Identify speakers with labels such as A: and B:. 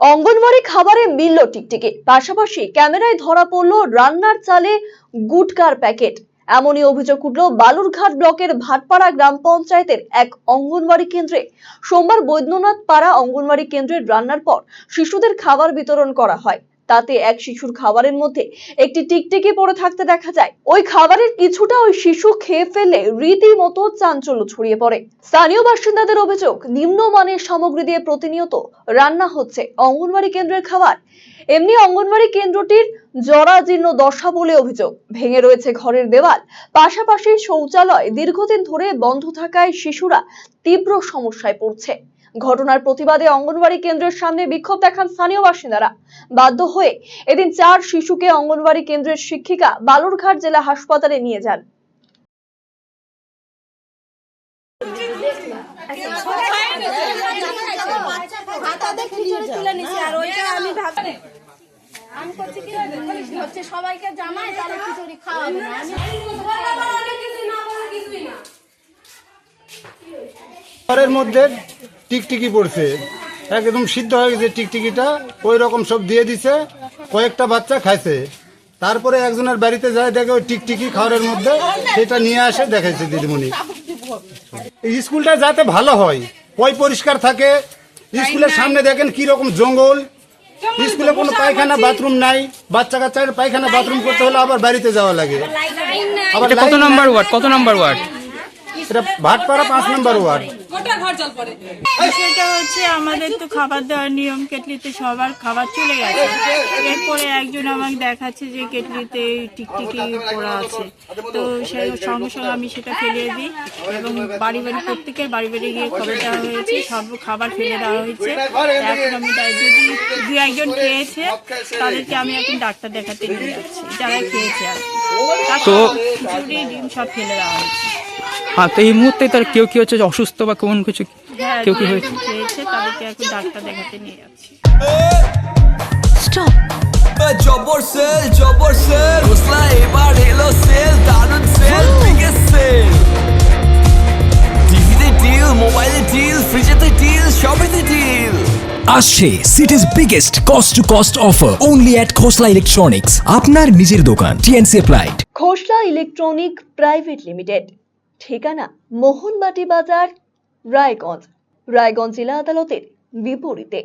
A: অঙ্গনওয়াড়ি খাবারে মিলল টিকটিকি। পাশাপাশি ক্যামেরায় ধরা পড়ল রান্নার চালে গুটকার প্যাকেট। এমনই অভিযোগ উঠল বালুরঘাট ব্লকের ভাটপাড়া গ্রাম পঞ্চায়েতের এক অঙ্গনওয়াড়ি কেন্দ্রে। সোমবার বৈদ্যনাথ পাড়া অঙ্গনওয়াড়ি কেন্দ্রের রান্নার পর শিশুদের খাবার বিতরণ করা হয়। তাতে এক শিশুর খাবারের মধ্যে একটি টিকটিকি পড়ে থাকতে দেখা যায়। ওই খাবারের কিছুটা ওই শিশু খেয়ে ফেললে রীতিমতো চাঞ্চল্য ছড়িয়ে পড়ে। স্থানীয় বাসিন্দাদের অভিযোগ, নিম্নমানের সামগ্রী দিয়ে প্রতিনিয়ত রান্না হচ্ছে অঙ্গনওয়াড়ি কেন্দ্রের খাবার। এমনি অঙ্গনওয়াড়ি কেন্দ্রটির জরাজীর্ণ দশা বলে অভিযোগ। ভেঙে রয়েছে ঘরের দেওয়াল। পাশাপাশি শৌচালয় দীর্ঘদিন ধরে বন্ধ থাকায় শিশুরা তীব্র সমস্যায় পড়ছে। ঘটনার প্রতিবাদে অঙ্গনওয়াড়ি কেন্দ্রের সামনে বিক্ষোভ দেখান স্থানীয় বাসিন্দারা। বাধ্য হয়ে এদিন চার শিশুকে অঙ্গনওয়াড়ি কেন্দ্রের শিক্ষিকা বালুরঘাট জেলা হাসপাতালে নিয়ে যান।
B: ঘরের মধ্যে টিকটিকি পড়ছে। একদম সিদ্ধ হয়ে গেছে টিকটিকিটা ওই রকম সব দিয়ে দিছে কয়েকটা বাচ্চা খাইছে। তারপরে একজনের বাড়িতে যায় দেখে ওই টিকটিকি খাবারের মধ্যে সেটা নিয়ে আসে দেখাইছে দিদিমণি। এই স্কুলটা যাতে ভালো হয় পয় পরিষ্কার থাকে স্কুলের সামনে দেখেন কি রকম জঙ্গল। স্কুলে কোনো পায়খানা বাথরুম নাই বাচ্চা কাচ্চার পায়খানা বাথরুম করতে হলে আবার বাড়িতে যাওয়া লাগে। আবার
C: কত নাম্বার ওয়ার্ড? কত নাম্বার ওয়ার্ড?
B: এটা ভাটপাড়া পাঁচ নম্বর ওয়ার্ড।
D: সেটা হচ্ছে আমাদের তো খাবার দেওয়ার নিয়ম কেটলিতে সবার খাবার চলে গেছে। এরপরে একজন আমাকে দেখাচ্ছে যে কেটলিতে টিকটিকি পড়া আছে। তো সেই সঙ্গে সঙ্গে আমি সেটা ফেলে দিই এবং বাড়ি বাড়ি প্রত্যেকের বাড়ি বাড়ি গিয়ে খবর দেওয়া হয়েছে সব খাবার ফেলে দেওয়া হয়েছে। এখন আমি যদি দু একজন খেয়েছে তাদেরকে আমি এখন ডাক্তার দেখাতে নিয়ে যাচ্ছি যারা খেয়েছে আর কি।
C: তো-
D: খিচুড়ি ডিম সব ফেলে দেওয়া হয়েছে।
C: হ্যাঁ তো এই মুহূর্তে তার কেউ কি হচ্ছে অসুস্থ বা কোন কিছু
D: হ্যাঁ
C: কেউ কি হয়েছে?
D: খেয়েছে তাদেরকে এখন ডাক্তার দেখাতে নিয়ে যাচ্ছি।
E: জবর সেল জবর সেল। হোসলা এবার এলো সেল দারুণ সেল বিগেস্ট সেল। টিভিতে ডিল মোবাইলে ডিল ফ্রিজেতে ডিল সবেতে ডিল
F: আসছে city's biggest cost to cost offer only at Khosla electronics আপনার নিজের দোকান TNC applied
A: Khosla electronic private limited ঠিকানা মোহনবাটি বাজার রায়গঞ্জ। রায়গঞ্জ জেলা আদালতের বিপরীতে।